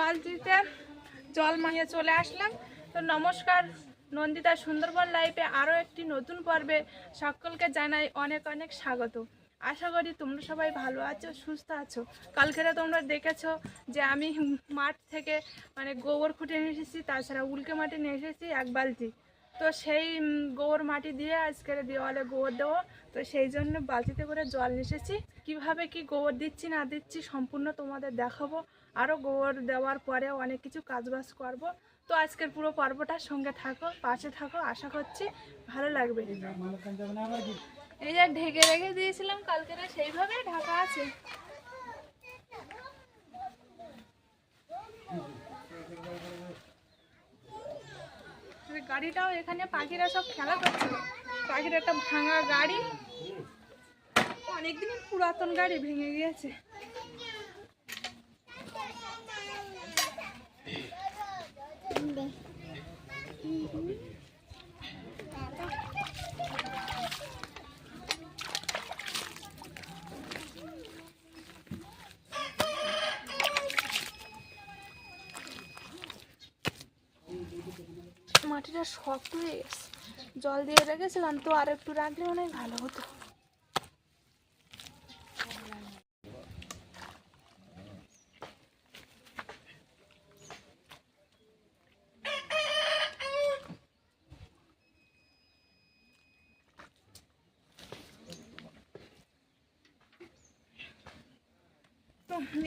বালতিতে জল মাহিয়ে চলে আসলাম। তো নমস্কার, নন্দিতা সুন্দরবন লাইফে আরও একটি নতুন পর্বে সকলকে জানাই অনেক অনেক স্বাগত। আশা করি তোমরা সবাই ভালো আছো, সুস্থ আছো। কালকেরা তোমরা দেখেছ যে আমি মাঠ থেকে মানে গোবর খুঁটে নিয়ে এসেছি, তাছাড়া উল্কে মাঠে নিয়ে এসেছি এক বালতি। তো সেই গোবর মাটি দিয়ে আজকের দেওয়ালে গোবর দেবো। তো সেই জন্য বালতিতে করে জল এসেছি কীভাবে কি গোবর দিচ্ছি, না দিচ্ছি সম্পূর্ণ তোমাদের দেখাবো। আরও গোবর দেওয়ার পরে অনেক কিছু কাজবাজ করব। তো আজকের পুরো পর্বটার সঙ্গে থাকো, পাশে থাকো। আশা করছি ভালো লাগবে। এই যে ঢেকে রেখে দিয়েছিলাম, কালকে সেইভাবে ঢাকা আছে এই গাড়িটাও এখানে পাখিরা সব খেলা করছিল পাখির একটা ভাঙা গাড়ি। অনেকদিন পুরাতন গাড়ি ভেঙে গিয়েছে। মাটিটা শক্ত হয়ে গেছে। জল দিয়ে রেখেছিলাম, তো আর একটু রাখলে অনেক ভালো হতো।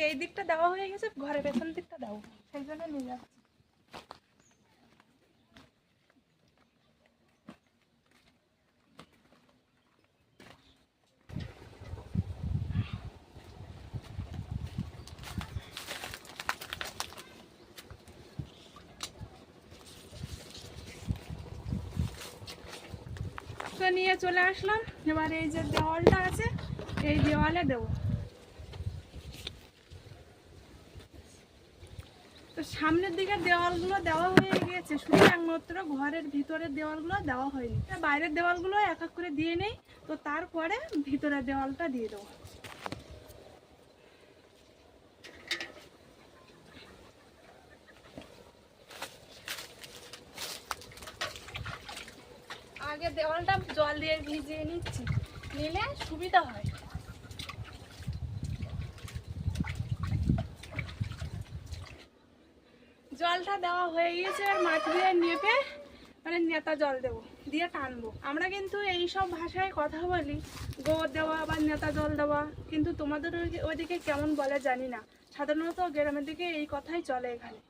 এই দিকটা দেওয়া হয়ে গেছে ঘরে পেছন দিকটা দাও সেই জন্য নিয়ে যাচ্ছি। নিয়ে চলে আসলাম। এবার এই যে দেওয়ালটা আছে, এই দেওয়ালে দেব। তো সামনের দিকে দেওয়ালগুলো দেওয়া হয়ে গিয়েছে। শুধু একমাত্র ঘরের ভিতরের দেওয়ালগুলো দেওয়া হয়নি। বাইরের দেওয়ালগুলো এক এক করে দিয়ে নেই, তো তারপরে ভিতরের দেওয়ালটা দিয়ে দেবো। আগে দেওয়ালটা জল দিয়ে ভিজিয়ে নিচ্ছি, নিলে সুবিধা হয়। জলটা দেওয়া হয়ে গিয়েছে আর মাটি দিয়ে নেপে মানে নেতা জল দেবো, দিয়ে টানবো। আমরা কিন্তু এই সব ভাষায় কথা বলি, গোবর দেওয়া বা নেতা জল দেওয়া, কিন্তু তোমাদের ওই- ওইদিকে কেমন বলে জানি না। সাধারণত গ্রামের দিকে এই কথাই চলে এখানে।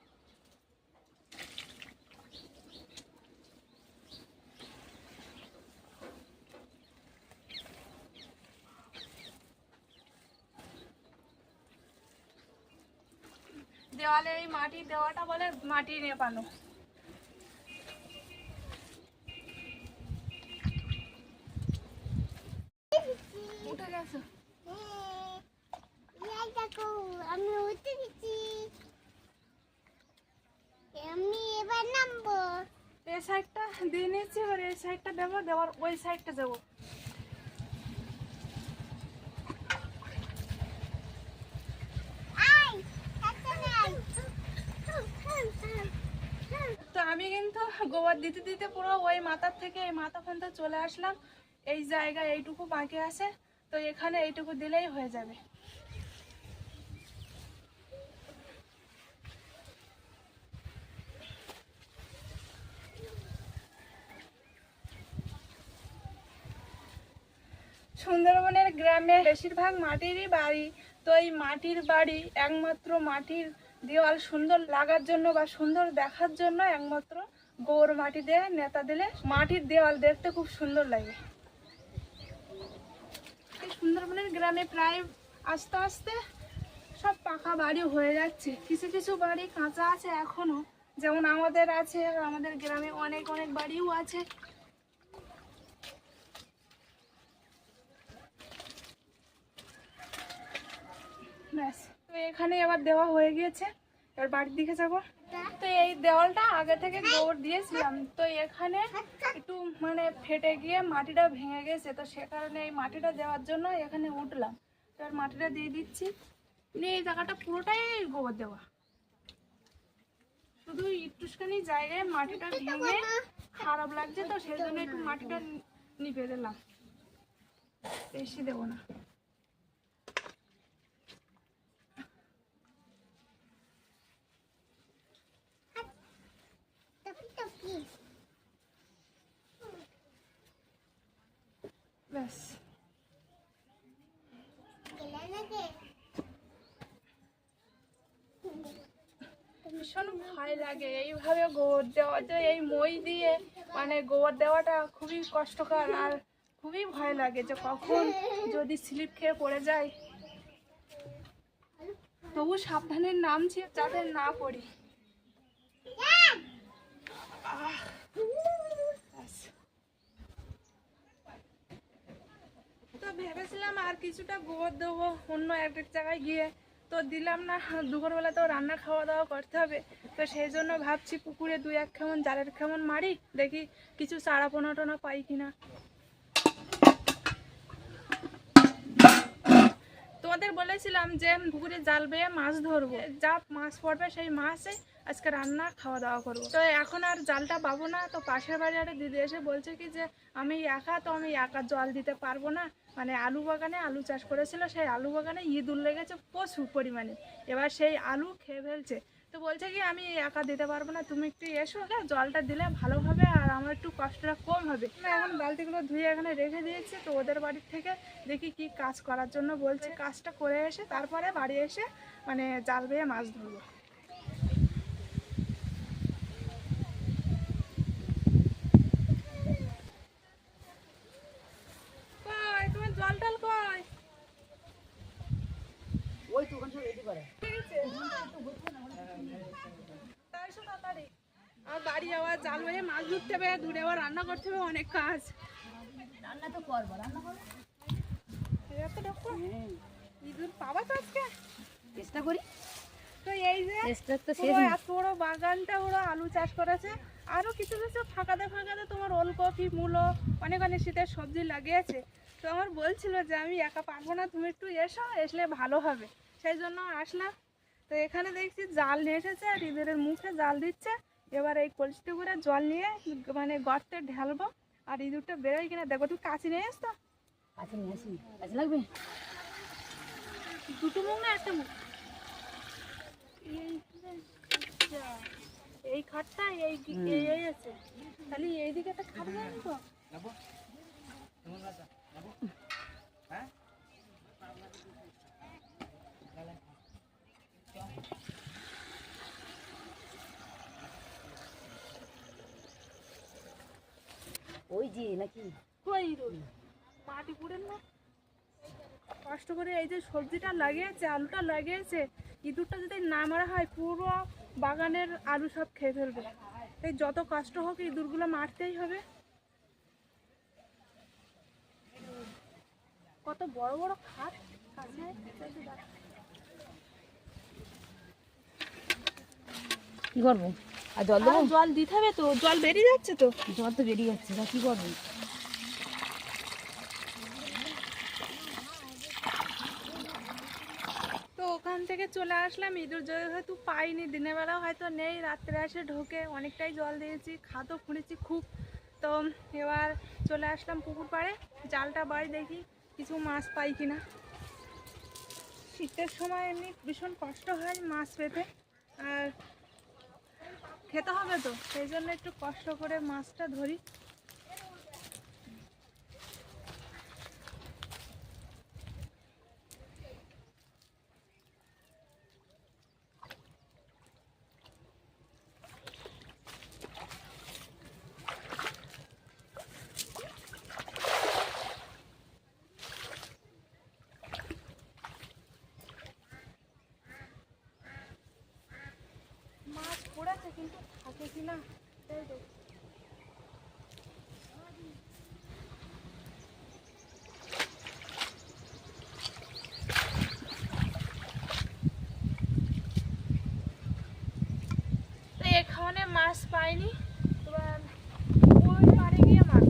দেওয়ালে এই মাটি দেওয়াটা বলে মাটি নেপানো উঠে গেছে। আমি উঠে এবার সাইডটা এই সাইডটা দেবো দেওয়ার ওই সাইডটা যাব আই একটা নাই তো আমি কিন্তু গোবর দিতে দিতে পুরো ওই মাথার থেকে এই মাথা পর্যন্ত চলে আসলাম। এই জায়গায় এইটুকু বাকি আছে, তো এখানে এইটুকু দিলেই হয়ে যাবে। সুন্দরবনের গ্রামে বেশিরভাগ মাটিরই বাড়ি, তো এই মাটির বাড়ি একমাত্র মাটির দেওয়াল সুন্দর লাগার জন্য বা সুন্দর দেখার জন্য একমাত্র গোর মাটি দিয়ে নেতা দিলে মাটির দেওয়াল দেখতে খুব সুন্দর লাগে। সুন্দরবনের গ্রামে প্রায় আস্তে আস্তে সব পাকা বাড়ি হয়ে যাচ্ছে। কিছু কিছু বাড়ি কাঁচা আছে এখনও। যেমন আমাদের আছে, আমাদের গ্রামে অনেক অনেক বাড়িও আছে। ব্যাস। এখানে এবার দেওয়া হয়ে গিয়েছে। এবার বাড়ির দিকে যাব। তো এই দেওয়ালটা আগে থেকে গোবর দিয়েছিলাম। তো এখানে একটু মানে ফেটে গিয়ে মাটিটা ভেঙে গেছে। তো সে কারণে এই মাটিটা দেওয়ার জন্য এখানে উঠলাম। তো এবার মাটিটা দিয়ে দিচ্ছি। নিয়ে এই জায়গাটা পুরোটাই গোবর দেওয়া। শুধু একটুখানি জায়গায় মাটিটা ভেঙে খারাপ লাগছে তো সেই জন্য একটু মাটিটা নিপে দিলাম। বেশি দেবো না টপি টপি ব্যাস গেলে নাকি ভীষণ ভয় লাগে। এইভাবে গোবর দেওয়া যে এই মই দিয়ে মানে গোবর দেওয়াটা খুবই কষ্টকর আর খুবই ভয় লাগে যে কখন যদি স্লিপ খেয়ে পড়ে যায়। তবু সাবধানে নামছি যাতে না পড়ি। তো ভেবেছিলাম আর কিছুটা গোবর দেবো অন্য এক জায়গায় গিয়ে। তো দিলাম না, দুপুরবেলা তো রান্না খাওয়া দাওয়া করতে হবে। তো সেই জন্য ভাবছি পুকুরে দুই এক খেমন, জালের কেমন মারি, দেখি কিছু সারা পোনা টোনা পাই কিনা। তোমাদের বলেছিলাম যে পুকুরে জাল বেয়ে মাছ ধরবো। যা মাছ পড়বে সেই মাছে আজকে রান্না, খাওয়া দাওয়া করব। তো এখন আর জালটা পাবো না, তো পাশের বাড়ি একটা দিদি এসে বলছে কি যে, আমি একা, তো আমি একা জল দিতে পারব না। মানে আলু বাগানে আলু চাষ করেছিল, সেই আলু বাগানে ইঁদুর লেগেছে প্রচুর পরিমাণে। এবার সেই আলু খেয়ে ফেলছে। তো বলছে কি, আমি একা দিতে পারব না, তুমি একটু এসো না জলটা দিলে ভালো হবে আর আমার একটু কষ্টটা কম হবে। এখন বালতিগুলো ধুয়ে এখানে রেখে দিয়েছি, তো ওদের বাড়ির থেকে দেখি কি কাজ করার জন্য বলছে। কাজটা করে এসে তারপরে বাড়ি এসে মানে জাল বেয়ে মাছ ধরবো কই তোমার জল ওই তো ওখান রেডি করে ঠিক আছে তাই এসো তাড়াতাড়ি। আর বাড়ি যাওয়া জাল বেয়ে মাছ ধরতে হবে দূরে আবার রান্না করতে হবে অনেক কাজ। রান্না তো করব রান্না করব? ইঁদুর পাবা তো আজকে? চেষ্টা করি। তো এই যে। এত বড় বাগানটা ওরা আলু চাষ করেছে। আরও কিছু কিছু ফাঁকাতে ফাঁকাতে তোমার ওলকপি মূলো অনেক অনেক শীতের সবজি লাগিয়েছে। তো আমার বলছিল যে আমি একা পারব না তুমি একটু এসো এসলে ভালো হবে। সেই জন্য আসলাম। তো এখানে দেখছি জাল নিয়ে এসেছে আর ইঁদুরের মুখে জাল দিচ্ছে। এবার এই কলসিতে করে জল নিয়ে মানে গর্তে ঢালবো। আর ইঁদুরটা বেরোয় কিনা দেখো তুই কাছে নিয়ে এস তো কাছে নিয়ে আসি। কাছে লাগবে? দুটো মুখ না একটা মুখ? এই খাটটা এই এই আছে। তাহলে এইদিকে একটা খাট নেই তো ওই যে নাকি? কই মাটি পুড়েন না? কষ্ট করে এই যে সবজিটা লাগিয়েছে, আলুটা লাগিয়েছে, ইঁদুরটা যদি না মারা হয়, পুরো বাগানের আলু সব খেয়ে ফেলবে। তাই যত কষ্ট হোক, ইঁদুরগুলো মারতেই হবে। কত বড় বড় খাট কাছে কি করব? আর জল দেবো? জল দিতে হবে তো জল বেরিয়ে যাচ্ছে তো। জল তো বেরিয়ে যাচ্ছে তা কি করব? তো ওখান থেকে চলে আসলাম ইঁদুর জল হয়তো পাইনি দিনের বেলা হয়তো নেই রাত্রে এসে ঢোকে অনেকটাই জল দিয়েছি খাতও খুঁড়েছি খুব। তো এবার চলে আসলাম পুকুর পাড়ে জালটা বাড়ি দেখি। কিছু মাছ পাই কিনা? শীতের সময় এমনি ভীষণ কষ্ট হয় মাছ পেতে, আর খেতে হবে তো, সেই জন্য একটু কষ্ট করে মাছটা ধরি মাছ পড়েছে কিন্তু থাকে তো এখানে মাছ পাইনি এবার ওই পাড়ে গিয়ে মাছ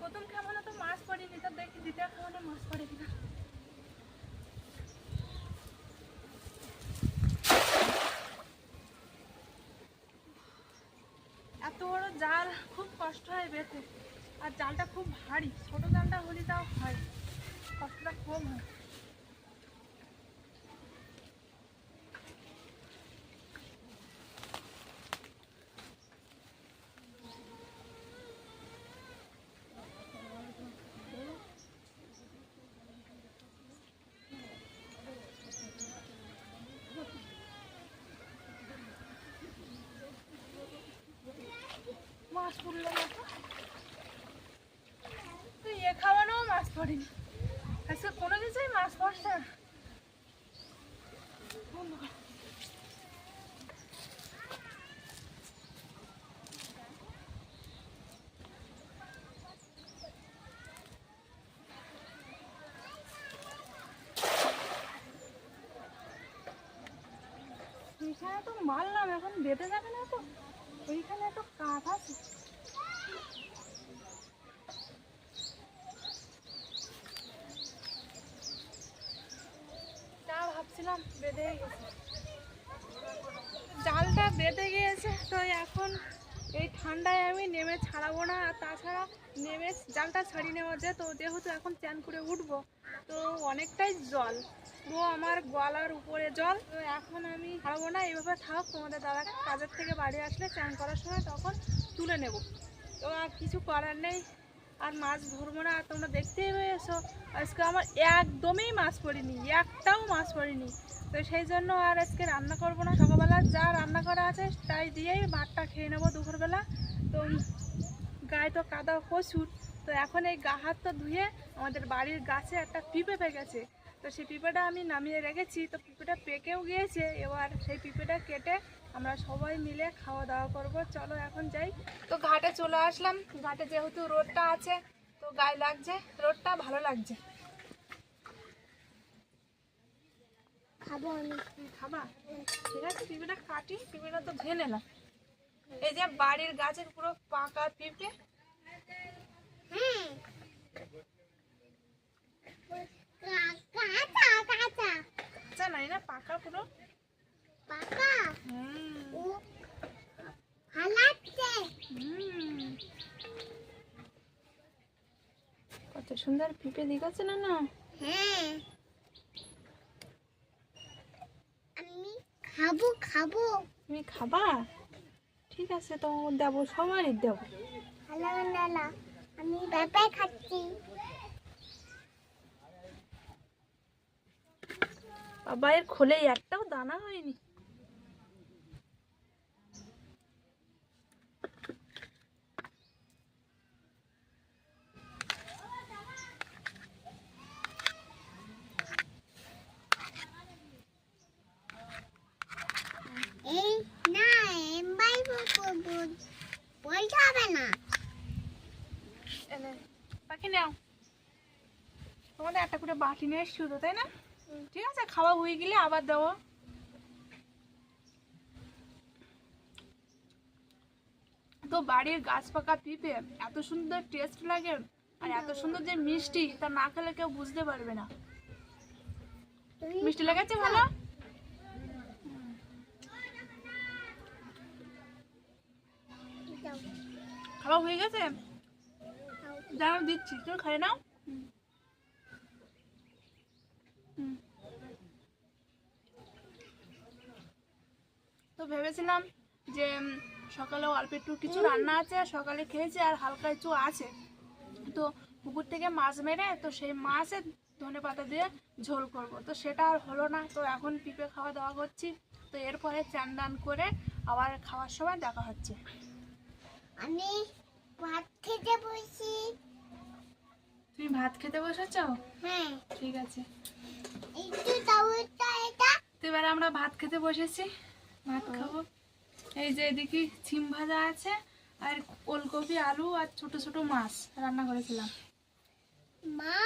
প্রথম খাবারে তো মাছ পড়িনি তো দেখি দ্বিতীয় খাবারে মাছ পড়ে কিনা এত বড় জাল খুব কষ্ট আর জালটা খুব ভারী, ছোট জালটা হলে তাও হয়, কষ্টটা কম হয়। মাছ পড়ল না তুই এ খাওয়ানোও মাছ পড়েনি আজকে কোনো কিছুই মাছ পড়ছে না বন্ধ কর। এইখানে তো মারলাম এখন বেঁধে যাবে না তো ওইখানে তো কাঠ আছে তা ভাবছিলাম বেঁধে গেছে। জালটা বেঁধে গিয়েছে, তো এখন এই ঠান্ডায় আমি নেমে ছাড়াবো না। আর তাছাড়া নেমে জালটা ছাড়িয়ে নেওয়া যায়, তো যেহেতু এখন চ্যান করে উঠবো, তো অনেকটাই জল। তো আমার গলার উপরে জল। তো এখন আমি ছাড়াবো না, এইভাবে থাক, তোমাদের দাদা কাজের থেকে বাড়ি আসলে চান করার সময় তখন তুলে নেব। তো আর কিছু করার নেই। আর মাছ ধরবো না তোমরা দেখতেই পেয়েছ। আজকে আমার একদমই মাছ পড়িনি, একটাও মাছ পড়িনি। তো সেই জন্য আর আজকে রান্না করব না। সকালবেলা যা রান্না করা আছে তাই দিয়েই ভাতটা খেয়ে নেব দুপুরবেলা। তো গায়ে তো কাদা প্রচুর। তো এখন এই গা হাত তো ধুয়ে আমাদের বাড়ির গাছে একটা পিঁপে পেকেছে তো সেই পিঁপেটা আমি নামিয়ে রেখেছি। তো পিঁপেটা পেকেও গিয়েছে। এবার সেই পিঁপেটা কেটে আমরা সবাই মিলে খাওয়া দাওয়া করব। চলো এখন যাই। তো ঘাটে চলে আসলাম। ঘাটে যেহেতু রোডটা আছে তো গায়ে লাগছে। রোডটা ভালো লাগছে। খাব আমি। খাবা? ঠিক আছে পিঁপেটা কাটি পিঁপেটা তো ধুয়ে নিলাম এই যে বাড়ির গাছের পুরো পাকা পিঁপে হুম। কাঁচা নাই না পাকা পুরো। পাকা? ও হালাচ্ছে কত সুন্দর পিঁপে দিগছে না না? হ্যাঁ। আমি খাব খাব। তুমি খাবা? ঠিক আছে তো দেবো সবারই দেবো। হালা নালা আমি ব্যাপার খাচ্ছি। বাবা এর খোলে একটাও দানা হয়নি এই না এমবাই বলতে হবে না এনে পাখি নাও করে বাটি নিয়ে এসছি তো, তাই না? ঠিক আছে, খাওয়া হয়ে গেলে আবার দেবো তো বাড়ির গাছ পাকা পিঁপে এত সুন্দর টেস্ট লাগে আর এত সুন্দর যে মিষ্টি, তা না খেলে কেউ বুঝতে পারবে না। মিষ্টি লেগেছে ভালো? খাওয়া হয়ে গেছে। দাঁড়াও, দিচ্ছি। তুমি খাই নাও। তো ভেবেছিলাম যে সকালে অল্প একটু কিছু রান্না আছে আর সকালে খেয়েছি আর হালকা একটু আছে। তো পুকুর থেকে মাছ মেরে তো সেই মাছের ধনে পাতা দিয়ে ঝোল করব। তো সেটা আর হলো না। তো এখন পিঁপে খাওয়া দাওয়া করছি। তো এরপরে চান দান করে আবার খাওয়ার সময় দেখা হচ্ছে। আমি ভাত খেতে বসি। তুমি ভাত খেতে বসেছ? হ্যাঁ। ঠিক আছে। একটু দাও এটা এটা। তো এবারে আমরা ভাত খেতে বসেছি। ভাত খাব। এই যে এদিকে ছিম ভাজা আছে আর ওলকপি আলু আর ছোট ছোট মাছ রান্না করেছিলাম। মা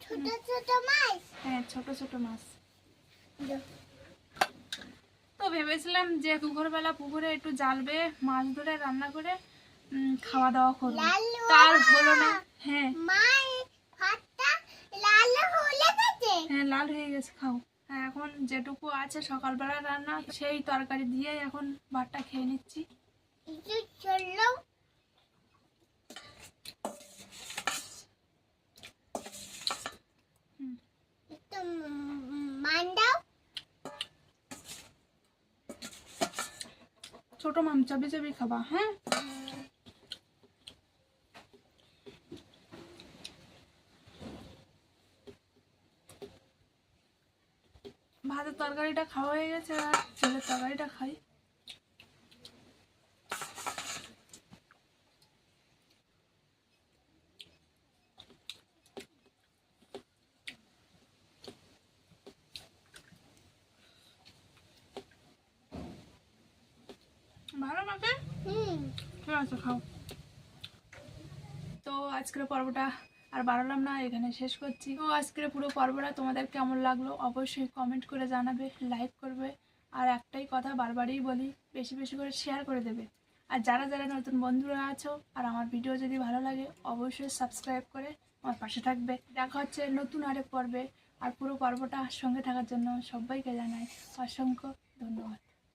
ছোট ছোট মাছ? হ্যাঁ ছোট ছোট মাছ। তো ভেবেছিলাম যে দুপুরবেলা পুকুরে একটু জাল বেয়ে মাছ ধরে রান্না করে খাওয়া দাওয়া করব। তার হলো না। হ্যাঁ। মা ভাতটা লাল হয়ে গেছে হ্যাঁ লাল হয়ে গেছে খাও। এখন যেটুকু আছে সকালবেলা রান্না, সেই তরকারি দিয়ে এখন ভাতটা খেয়ে নিচ্ছি। ছোট মাম চাবি চাবি খাবা হ্যাঁ? তরকারিটা খাওয়া হয়ে গেছে আর ছেলের তরকারিটা খাই। ভালো মাকে? হুম। ঠিক আছে খাও। তো আজকের পর্বটা আর বাড়ালাম না, এখানে শেষ করছি। তো আজকের পুরো পর্বটা তোমাদের কেমন লাগল অবশ্যই কমেন্ট করে জানাবে লাইক করবে। আর একটাই কথা বারবারই বলি, বেশি বেশি করে শেয়ার করে দেবে। আর যারা যারা নতুন বন্ধুরা আছো, আর আমার ভিডিও যদি ভালো লাগে, অবশ্যই সাবস্ক্রাইব করে আমার পাশে থাকবে। দেখা হচ্ছে নতুন আরেক পর্বে। আর পুরো পর্বটা সঙ্গে থাকার জন্য সবাইকে জানাই অসংখ্য ধন্যবাদ।